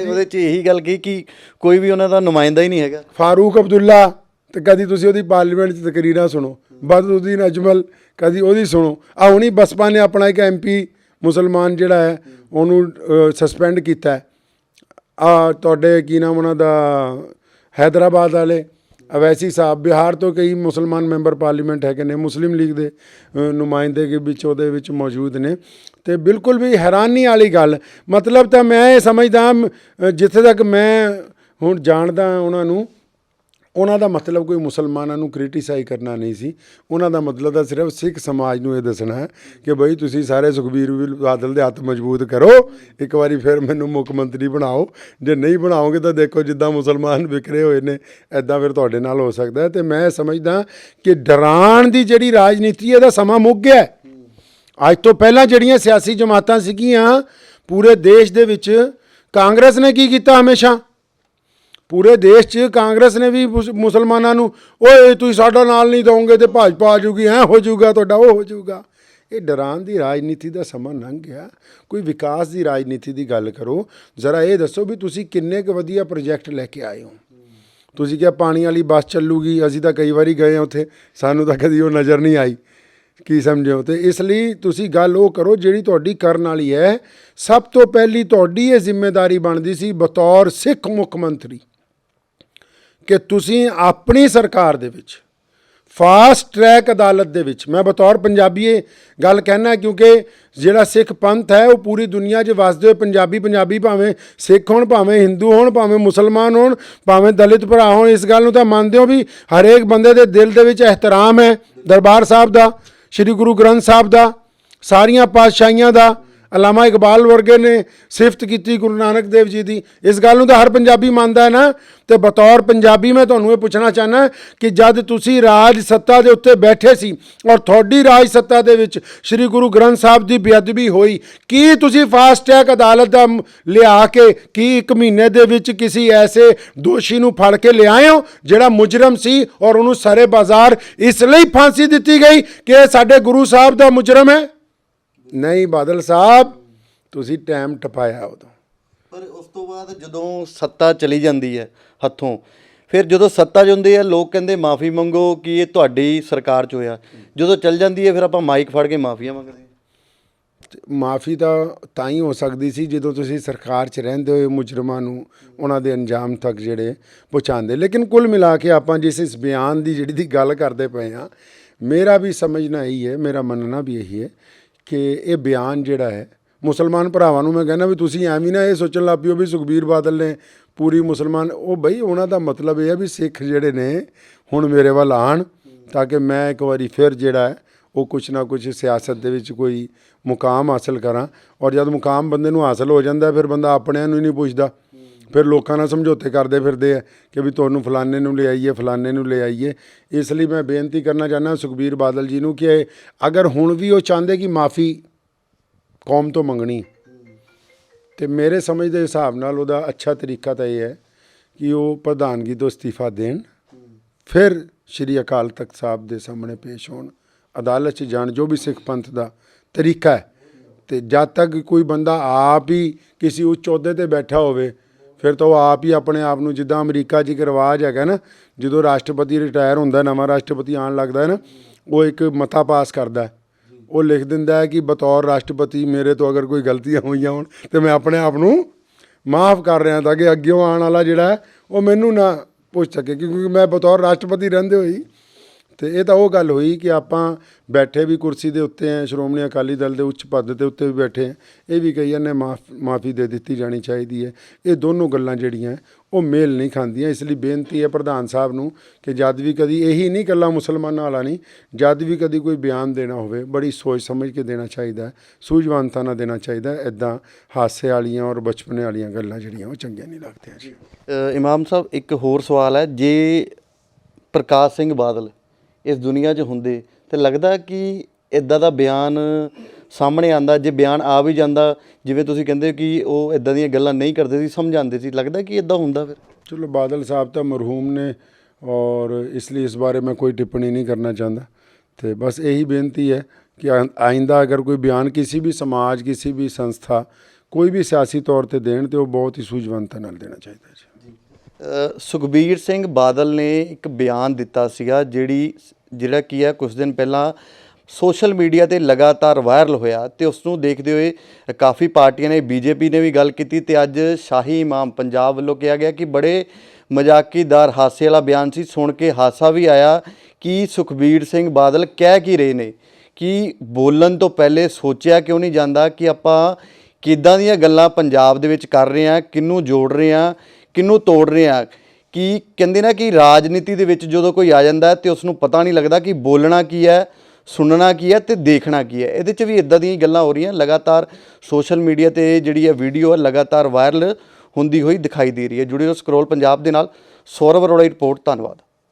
ਉਹਦੇ ਚ ਇਹੀ ਗੱਲ ਕੀ ਕਿ ਕੋਈ ਵੀ ਉਹਨਾਂ ਦਾ ਨੁਮਾਇੰਦਾ ਹੀ ਨਹੀਂ ਹੈਗਾ। ਫਾਰੂਕ ਅਬਦੁੱਲਾ ਤੇ ਕਦੀ ਤੁਸੀਂ ਉਹਦੀ ਪਾਰਲੀਮੈਂਟ 'ਚ ਤਕਰੀਰਾਂ ਸੁਣੋ। ਬਦਰੁਦੀਨ ਅਜਮਲ, ਕਦੀ ਉਹਦੀ ਸੁਣੋ। ਆ ਹੁਣੀ ਬਸਪਾ ਨੇ ਆਪਣਾ ਇੱਕ ਐਮਪੀ ਮੁਸਲਮਾਨ ਜਿਹੜਾ ਹੈ, ਉਹਨੂੰ ਸਸਪੈਂਡ ਕੀਤਾ ਆ ਤੁਹਾਡੇ ਕੀ ਨਾਮ ਉਹਨਾਂ ਦਾ ਹైదరాబాద్ ਵਾਲੇ, ਅਵੈਸੀ ਸਾਹਿਬ, ਬਿਹਾਰ ਤੋਂ ਕਈ ਮੁਸਲਮਾਨ ਮੈਂਬਰ ਪਾਰਲੀਮੈਂਟ ਹੈਗੇ ਨੇ, ਮੁਸਲਿਮ ਲੀਗ ਦੇ ਨੁਮਾਇੰਦੇ ਦੇ ਵਿੱਚ, ਉਹਦੇ ਵਿੱਚ ਮੌਜੂਦ ਨੇ। ਤੇ ਬਿਲਕੁਲ ਵੀ ਹੈਰਾਨੀ ਵਾਲੀ ਗੱਲ, ਮਤਲਬ ਤਾਂ ਮੈਂ ਇਹ ਸਮਝਦਾ ਜਿੱਥੇ ਤੱਕ ਮੈਂ ਹੁਣ ਜਾਣਦਾ ਉਹਨਾਂ ਨੂੰ ਉਹਨਾਂ ਦਾ ਮਤਲਬ ਕੋਈ ਮੁਸਲਮਾਨਾਂ ਨੂੰ ਕ੍ਰਿਟੀਸਾਈਜ਼ ਕਰਨਾ ਨਹੀਂ ਸੀ। ਉਹਨਾਂ ਦਾ ਮਤਲਬ ਤਾਂ ਸਿਰਫ ਸਿੱਖ ਸਮਾਜ ਨੂੰ ਇਹ ਦੱਸਣਾ ਹੈ ਕਿ ਬਈ ਤੁਸੀਂ ਸਾਰੇ ਸੁਖਬੀਰ ਵੀ ਬਾਦਲ ਦੇ ਹੱਥ ਮਜ਼ਬੂਤ ਕਰੋ, ਇੱਕ ਵਾਰੀ ਫਿਰ ਮੈਨੂੰ ਮੁੱਖ ਮੰਤਰੀ ਬਣਾਓ। ਜੇ ਨਹੀਂ ਬਣਾਓਗੇ ਤਾਂ ਦੇਖੋ ਜਿੱਦਾਂ ਮੁਸਲਮਾਨ ਵਿਕਰੇ ਹੋਏ ਨੇ ਐਦਾਂ ਫਿਰ ਤੁਹਾਡੇ ਨਾਲ ਹੋ ਸਕਦਾ ਹੈ। ਤੇ ਮੈਂ ਸਮਝਦਾ ਕਿ ਡਰਾਣ ਦੀ ਜਿਹੜੀ ਰਾਜਨੀਤੀ ਇਹਦਾ ਸਮਾਂ ਮੁੱਕ ਗਿਆ ਅੱਜ ਤੋਂ ਪਹਿਲਾਂ ਜਿਹੜੀਆਂ ਸਿਆਸੀ ਜਮਾਤਾਂ ਸੀਗੀਆਂ, ਪੂਰੇ ਦੇਸ਼ ਦੇ ਵਿੱਚ ਕਾਂਗਰਸ ਨੇ ਕੀ ਕੀਤਾ ਹਮੇਸ਼ਾ? ਪੂਰੇ ਦੇਸ਼ 'ਚ ਕਾਂਗਰਸ ਨੇ ਵੀ ਮੁਸ- ਮੁਸਲਮਾਨਾਂ ਨੂੰ, ਓਏ ਤੁਸੀਂ ਸਾਡਾ ਨਾਲ ਨਹੀਂ ਦੋਗੇ ਤੇ ਭਾਜਪਾ ਆ ਜੂਗੀ, ਐ ਹੋ ਜਾਊਗਾ ਤੁਹਾਡਾ ਉਹ ਹੋ ਜਾਊਗਾ ਇਹ ਡਰਾਂ ਦੀ ਰਾਜਨੀਤੀ ਦਾ ਸਮਾਂ ਲੰਘ ਗਿਆ। ਕੋਈ ਵਿਕਾਸ ਦੀ ਰਾਜਨੀਤੀ ਦੀ ਗੱਲ ਕਰੋ, ਜ਼ਰਾ ਇਹ ਦੱਸੋ ਵੀ ਤੁਸੀਂ ਕਿੰਨੇ ਕੁ ਵਧੀਆ ਪ੍ਰੋਜੈਕਟ ਲੈ ਕੇ ਆਏ ਹੋ? ਤੁਸੀਂ ਕਿਹਾ ਪਾਣੀ ਵਾਲੀ ਬੱਸ ਚੱਲੂਗੀ, ਅਸੀਂ ਤਾਂ ਕਈ ਵਾਰੀ ਗਏ ਹਾਂ ਉੱਥੇ, ਸਾਨੂੰ ਤਾਂ ਕਦੀ ਉਹ ਨਜ਼ਰ ਨਹੀਂ ਆਈ। ਕੀ ਸਮਝਿਓ ਤੇ ਇਸ ਲਈ ਤੁਸੀਂ ਗੱਲ ਉਹ ਕਰੋ ਜਿਹੜੀ ਤੁਹਾਡੀ ਕਰਨ ਵਾਲੀ ਹੈ। ਸਭ ਤੋਂ ਪਹਿਲੀ ਤੁਹਾਡੀ ਇਹ ਜ਼ਿੰਮੇਵਾਰੀ ਬਣਦੀ ਸੀ ਬਤੌਰ ਸਿੱਖ ਮੁੱਖ ਮੰਤਰੀ। ਕਿ ਤੁਸੀਂ ਆਪਣੀ ਸਰਕਾਰ ਦੇ ਵਿੱਚ ਫਾਸਟ ਟਰੈਕ ਅਦਾਲਤ ਦੇ ਵਿੱਚ, ਮੈਂ ਬਤੌਰ ਪੰਜਾਬੀ ਇਹ ਗੱਲ ਕਹਿਣਾ ਕਿਉਂਕਿ ਜਿਹੜਾ ਸਿੱਖ ਪੰਥ ਹੈ, ਉਹ ਪੂਰੀ ਦੁਨੀਆ 'ਚ ਵਸਦੇ ਹੋਏ ਪੰਜਾਬੀ ਪੰਜਾਬੀ ਭਾਵੇਂ ਸਿੱਖ ਹੋਣ, ਭਾਵੇਂ ਹਿੰਦੂ ਹੋਣ, ਭਾਵੇਂ ਮੁਸਲਮਾਨ ਹੋਣ, ਭਾਵੇਂ ਦਲਿਤ ਭਰਾ ਹੋਣ, ਇਸ ਗੱਲ ਨੂੰ ਤਾਂ ਮੰਨਦੇ ਹੋ ਵੀ ਹਰੇਕ ਬੰਦੇ ਦੇ ਦਿਲ ਦੇ ਵਿੱਚ ਇਹਤਰਾਮ ਹੈ ਦਰਬਾਰ ਸਾਹਿਬ ਦਾ, ਸ੍ਰੀ ਗੁਰੂ ਗ੍ਰੰਥ ਸਾਹਿਬ ਦਾ, ਸਾਰੀਆਂ ਪਾਤਸ਼ਾਹੀਆਂ ਦਾ ਅਲਾਮਾ ਇਕਬਾਲ ਵਰਗੇ ਨੇ ਸਿਫਤ ਕੀਤੀ ਗੁਰੂ ਨਾਨਕ ਦੇਵ ਜੀ ਦੀ। ਇਸ ਗੱਲ ਨੂੰ ਤਾਂ ਹਰ ਪੰਜਾਬੀ ਮੰਨਦਾ ਹੈ ਨਾ। ਤੇ ਬਤੌਰ ਪੰਜਾਬੀ ਮੈਂ ਤੁਹਾਨੂੰ ਇਹ ਪੁੱਛਣਾ ਚਾਹਨਾ ਕਿ ਜਦ ਤੁਸੀਂ ਰਾਜ ਸੱਤਾ ਦੇ ਉੱਤੇ ਬੈਠੇ ਸੀ ਔਰ ਤੁਹਾਡੀ ਰਾਜ ਸੱਤਾ ਦੇ ਵਿੱਚ ਸ੍ਰੀ ਗੁਰੂ ਗ੍ਰੰਥ ਸਾਹਿਬ ਦੀ ਬੇਅਦਬੀ ਹੋਈ, ਕੀ ਤੁਸੀਂ ਫਾਸਟ ਟਰੈਕ ਅਦਾਲਤ ਦਾ ਲਿਆ ਕੇ ਕੀ ਇੱਕ ਮਹੀਨੇ ਦੇ ਵਿੱਚ ਕਿਸੇ ਐਸੇ ਦੋਸ਼ੀ ਨੂੰ ਫੜ ਕੇ ਲਿਆਏ ਹੋ ਜਿਹੜਾ ਮੁਜਰਮ ਸੀ ਔਰ ਉਹਨੂੰ ਸਾਰੇ ਬਾਜ਼ਾਰ ਇਸ ਲਈ ਫਾਂਸੀ ਦਿੱਤੀ ਗਈ ਕਿ ਇਹ ਸਾਡੇ ਗੁਰੂ ਸਾਹਿਬ ਦਾ ਮੁਜਰਮ ਹੈ? ਨਹੀਂ ਬਾਦਲ ਸਾਹਿਬ ਤੁਸੀਂ ਟਾਈਮ ਟਪਾਇਆ ਉਦੋਂ। ਪਰ ਉਸ ਤੋਂ ਬਾਅਦ ਜਦੋਂ ਸੱਤਾ ਚਲੀ ਜਾਂਦੀ ਹੈ ਹੱਥੋਂ ਫਿਰ ਜਦੋਂ ਸੱਤਾ ਹੁੰਦੀ ਹੈ ਲੋਕ ਕਹਿੰਦੇ ਮਾਫੀ ਮੰਗੋ ਕਿ ਇਹ ਤੁਹਾਡੀ ਸਰਕਾਰ 'ਚ ਹੋਇਆ। ਜਦੋਂ ਚੱਲ ਜਾਂਦੀ ਹੈ ਫਿਰ ਆਪਾਂ ਮਾਈਕ ਫੜ ਕੇ ਮਾਫੀਆਂ ਮੰਗਦੇ ਮਾਫੀ ਤਾਂ ਤਾਂ ਹੀ ਹੋ ਸਕਦੀ ਸੀ ਜਦੋਂ ਤੁਸੀਂ ਸਰਕਾਰ 'ਚ ਰਹਿੰਦੇ ਹੋਏ ਮੁਜਰਮਾਂ ਨੂੰ ਉਹਨਾਂ ਦੇ ਅੰਜਾਮ ਤੱਕ ਜਿਹੜੇ ਪਹੁੰਚਾਉਂਦੇ। ਲੇਕਿਨ ਕੁੱਲ ਮਿਲਾ ਕੇ ਆਪਾਂ ਜਿਸ ਇਸ ਬਿਆਨ ਦੀ ਜਿਹੜੀ ਦੀ ਗੱਲ ਕਰਦੇ ਪਏ ਆ ਮੇਰਾ ਵੀ ਸਮਝਣਾ ਇਹੀ ਹੈ ਮੇਰਾ ਮੰਨਣਾ ਵੀ ਇਹੀ ਹੈ ਕਿ ਇਹ ਬਿਆਨ ਜਿਹੜਾ ਹੈ, ਮੁਸਲਮਾਨ ਭਰਾਵਾਂ ਨੂੰ ਮੈਂ ਕਹਿੰਦਾ ਵੀ ਤੁਸੀਂ ਐਵੇਂ ਨਾ ਇਹ ਸੋਚਣ ਲੱਗ ਪਿਓ ਵੀ ਸੁਖਬੀਰ ਬਾਦਲ ਨੇ ਪੂਰੀ ਮੁਸਲਮਾਨ, ਉਹ ਬਈ ਉਹਨਾਂ ਦਾ ਮਤਲਬ ਇਹ ਹੈ ਵੀ ਸਿੱਖ ਜਿਹੜੇ ਨੇ ਹੁਣ ਮੇਰੇ ਵੱਲ ਆਣ ਤਾਂ ਕਿ ਮੈਂ ਇੱਕ ਵਾਰੀ ਫਿਰ ਜਿਹੜਾ ਹੈ, ਉਹ ਕੁਛ ਨਾ ਕੁਛ ਸਿਆਸਤ ਦੇ ਵਿੱਚ ਕੋਈ ਮੁਕਾਮ ਹਾਸਲ ਕਰਾਂ। ਔਰ ਜਦ ਮੁਕਾਮ ਬੰਦੇ ਨੂੰ ਹਾਸਲ ਹੋ ਜਾਂਦਾ, ਫਿਰ ਬੰਦਾ ਆਪਣਿਆਂ ਨੂੰ ਹੀ ਨਹੀਂ ਪੁੱਛਦਾ। ਫਿਰ ਲੋਕਾਂ ਨਾਲ ਸਮਝੌਤੇ ਕਰਦੇ ਫਿਰਦੇ ਆ ਕਿ ਵੀ ਤੁਹਾਨੂੰ ਫਲਾਣੇ ਨੂੰ ਲੈ ਆਈਏ, ਫਲਾਣੇ ਨੂੰ ਲੈ ਆਈਏ। ਇਸ ਲਈ ਮੈਂ ਬੇਨਤੀ ਕਰਨਾ ਚਾਹੁੰਦਾ ਸੁਖਬੀਰ ਬਾਦਲ ਜੀ ਨੂੰ ਕਿ ਅਗਰ ਹੁਣ ਵੀ ਉਹ ਚਾਹੁੰਦੇ ਕਿ ਮਾਫੀ ਕੌਮ ਤੋਂ ਮੰਗਣੀ, ਤੇ ਮੇਰੇ ਸਮਝ ਦੇ ਹਿਸਾਬ ਨਾਲ ਉਹਦਾ ਅੱਛਾ ਤਰੀਕਾ ਤਾਂ ਇਹ ਹੈ ਕਿ ਉਹ ਪ੍ਰਧਾਨਗੀ ਤੋਂ ਅਸਤੀਫਾ ਦੇਣ, ਫਿਰ ਸ਼੍ਰੀ ਅਕਾਲ ਤਖਤ ਸਾਹਿਬ ਦੇ ਸਾਹਮਣੇ ਪੇਸ਼ ਹੋਣ। ਅਦਾਲਤ 'ਚ ਜਾਣ, ਜੋ ਵੀ ਸਿੱਖ ਪੰਥ ਦਾ ਤਰੀਕਾ ਹੈ। ਤੇ ਜਦ ਤੱਕ ਕੋਈ ਬੰਦਾ ਆਪ ਹੀ ਕਿਸੇ ਉੱਚ ਅਹੁਦੇ ਤੇ ਬੈਠਾ ਹੋਵੇ ਫਿਰ ਤਾਂ ਉਹ ਆਪ ਹੀ ਆਪਣੇ ਆਪ ਨੂੰ ਜਿੱਦਾਂ ਅਮਰੀਕਾ 'ਚ ਇੱਕ ਰਿਵਾਜ ਹੈਗਾ ਨਾ, ਜਦੋਂ ਰਾਸ਼ਟਰਪਤੀ ਰਿਟਾਇਰ ਹੁੰਦਾ, ਨਵਾਂ ਰਾਸ਼ਟਰਪਤੀ ਆਉਣ ਲੱਗਦਾ ਹੈ ਨਾ, ਉਹ ਇੱਕ ਮਤਾ ਪਾਸ ਕਰਦਾ ਹੈ। ਉਹ ਲਿਖ ਦਿੰਦਾ ਹੈ ਕਿ ਬਤੌਰ ਰਾਸ਼ਟਰਪਤੀ ਮੇਰੇ ਤੋਂ ਅਗਰ ਕੋਈ ਗਲਤੀਆਂ ਹੋਈਆਂ ਹੋਣ, ਤੇ ਮੈਂ ਆਪਣੇ ਆਪ ਨੂੰ ਮਾਫ ਕਰ ਰਿਹਾ ਤਾਂ ਕਿ ਅੱਗੇ ਆਉਣ ਵਾਲਾ ਜਿਹੜਾ ਉਹ ਮੈਨੂੰ ਨਾ ਪੁੱਛ ਸਕੇ, ਕਿਉਂਕਿ ਮੈਂ ਬਤੌਰ ਰਾਸ਼ਟਰਪਤੀ ਰਹਿੰਦੇ ਹੋਈ ਤੇ ਇਹ ਤਾਂ ਉਹ ਗੱਲ ਹੋਈ ਕਿ ਆਪਾਂ ਬੈਠੇ ਵੀ ਕੁਰਸੀ ਦੇ ਉੱਤੇ ਆ ਸ਼੍ਰੋਮਣੀ ਅਕਾਲੀ ਦਲ ਦੇ ਉੱਚ ਪਦ ਦੇ ਉੱਤੇ ਵੀ ਬੈਠੇ ਆ ਇਹ ਵੀ ਕਹੀ ਜਾਂਦੇ ਮਾਫ, ਮਾਫੀ ਦੇ ਦਿੱਤੀ ਜਾਣੀ ਚਾਹੀਦੀ ਹੈ ਇਹ ਦੋਨੋਂ ਗੱਲਾਂ ਜਿਹੜੀਆਂ ਉਹ ਮੇਲ ਨਹੀਂ ਖਾਂਦੀਆਂ। ਇਸ ਲਈ ਬੇਨਤੀ ਹੈ ਪ੍ਰਧਾਨ ਸਾਹਿਬ ਨੂੰ ਕਿ ਜਦ ਵੀ ਕਦੀ ਇਹੀ ਨਹੀਂ ਇਕੱਲਾ ਮੁਸਲਮਾਨਾਂ ਵਾਲਾ ਨਹੀਂ, ਜਦ ਵੀ ਕਦੀ ਕੋਈ ਬਿਆਨ ਦੇਣਾ ਹੋਵੇ, ਬੜੀ ਸੋਚ ਸਮਝ ਕੇ ਦੇਣਾ ਚਾਹੀਦਾ ਸੂਝਵਾਨਤਾ ਨਾਲ ਦੇਣਾ ਚਾਹੀਦਾ ਹੈ ਇਦਾਂ ਹਾਸੇ ਵਾਲੀਆਂ ਔਰ ਬਚਪਨੇ ਵਾਲੀਆਂ ਗੱਲਾਂ ਜਿਹੜੀਆਂ ਉਹ ਚੰਗੀਆਂ ਨਹੀਂ ਲੱਗਦੀਆਂ ਜੀ। ਇਮਾਮ ਸਾਹਿਬ, ਇੱਕ ਹੋਰ ਸਵਾਲ ਹੈ ਜੇ ਪ੍ਰਕਾਸ਼ ਸਿੰਘ ਬਾਦਲ ਇਸ ਦੁਨੀਆ 'ਚ ਹੁੰਦੇ ਤੇ ਲੱਗਦਾ ਕਿ ਇਦਾਂ ਦਾ ਬਿਆਨ ਸਾਹਮਣੇ ਆਂਦਾ ਜੇ ਬਿਆਨ ਆ ਵੀ ਜਾਂਦਾ, ਜਿਵੇਂ ਤੁਸੀਂ ਕਹਿੰਦੇ ਹੋ ਕਿ ਉਹ ਇਦਾਂ ਦੀਆਂ ਗੱਲਾਂ ਨਹੀਂ ਕਰਦੇ ਸੀ, ਸਮਝਾਉਂਦੇ ਸੀ, ਲੱਗਦਾ ਕਿ ਇਦਾਂ ਹੁੰਦਾ ਫਿਰ? ਚਲੋ ਬਾਦਲ ਸਾਹਿਬ ਤਾਂ ਮਰਹੂਮ ਨੇ ਔਰ ਇਸ ਲਈ ਇਸ ਬਾਰੇ ਮੈਂ ਕੋਈ ਟਿੱਪਣੀ ਨਹੀਂ ਕਰਨਾ ਚਾਹੁੰਦਾ। ਤੇ ਬਸ ਇਹੀ ਬੇਨਤੀ ਹੈ ਕਿ ਆਇੰ- ਆਇੰਦਾ ਅਗਰ ਕੋਈ ਬਿਆਨ ਕਿਸੇ ਵੀ ਸਮਾਜ, ਕਿਸੇ ਵੀ ਸੰਸਥਾ, ਕੋਈ ਵੀ ਸਿਆਸੀ ਤੌਰ ਤੇ ਦੇਣ ਤੇ ਉਹ ਬਹੁਤ ਹੀ ਸੂਝਵੰਤਾ ਨਾਲ ਦੇਣਾ ਚਾਹੀਦਾ ਜੀ। ਸੁਖਬੀਰ ਸਿੰਘ ਬਾਦਲ ਨੇ ਇੱਕ ਬਿਆਨ ਦਿੱਤਾ ਸੀਗਾ ਜਿਹੜੀ ਜਿਹੜਾ ਕੀ ਹੈ ਕੁਝ ਦਿਨ ਪਹਿਲਾਂ ਸੋਸ਼ਲ ਮੀਡੀਆ ਤੇ ਲਗਾਤਾਰ ਵਾਇਰਲ ਹੋਇਆ ਤੇ ਉਸ ਨੂੰ ਦੇਖਦੇ ਹੋਏ ਕਾਫੀ ਪਾਰਟੀਆਂ ਨੇ, ਬੀਜੇਪੀ ਨੇ ਵੀ ਗੱਲ ਕੀਤੀ ਤੇ ਅੱਜ ਸ਼ਾਹੀ ਇਮਾਮ ਪੰਜਾਬ ਵੱਲੋਂ ਕਿਹਾ ਗਿਆ ਕਿ ਬੜੇ ਮਜ਼ਾਕੀਦਾਰ ਹਾਸੇ ਵਾਲਾ ਬਿਆਨ ਸੀ। ਸੁਣ ਕੇ ਹਾਸਾ ਵੀ ਆਇਆ ਕਿ ਸੁਖਬੀਰ ਸਿੰਘ ਬਾਦਲ ਕਹਿ ਕੀ ਰਹੇ ਨੇ? ਕਿ ਬੋਲਣ ਤੋਂ ਪਹਿਲੇ ਸੋਚਿਆ ਕਿਉਂ ਨਹੀਂ ਜਾਂਦਾ ਕਿ ਆਪਾਂ ਕਿੱਦਾਂ ਦੀਆਂ ਗੱਲਾਂ ਪੰਜਾਬ ਦੇ ਵਿੱਚ ਕਰ ਰਹੇ ਹਾਂ, ਕਿਹਨੂੰ ਜੋੜ ਰਹੇ ਹਾਂ ਕਿਹਨੂੰ ਤੋੜ ਰਹੇ ਹਾਂ ਕਿ ਕਹਿੰਦੇ ਨਾ ਕਿ ਰਾਜਨੀਤੀ ਦੇ ਵਿੱਚ ਜਦੋਂ ਕੋਈ ਆ ਜਾਂਦਾ ਹੈ ਤੇ ਉਸ ਨੂੰ ਪਤਾ ਨਹੀਂ ਲੱਗਦਾ ਕਿ ਬੋਲਣਾ ਕੀ ਹੈ, ਸੁਣਨਾ ਕੀ ਹੈ ਤੇ ਦੇਖਣਾ ਕੀ ਹੈ। ਇਹਦੇ 'ਚ ਵੀ ਇਦਾਂ ਦੀਆਂ ਗੱਲਾਂ ਹੋ ਰਹੀਆਂ। ਲਗਾਤਾਰ ਸੋਸ਼ਲ ਮੀਡੀਆ ਤੇ ਜਿਹੜੀ ਇਹ ਵੀਡੀਓ ਹੈ, ਲਗਾਤਾਰ ਵਾਇਰਲ ਹੁੰਦੀ ਹੋਈ ਦਿਖਾਈ ਦੇ ਰਹੀ ਹੈ। ਜੁੜੇ ਰਹੋ ਸਕਰੋਲ ਪੰਜਾਬ ਦੇ ਨਾਲ। ਸੌਰਵ ਅਰੋੜਾ ਰਿਪੋਰਟ। ਧੰਨਵਾਦ।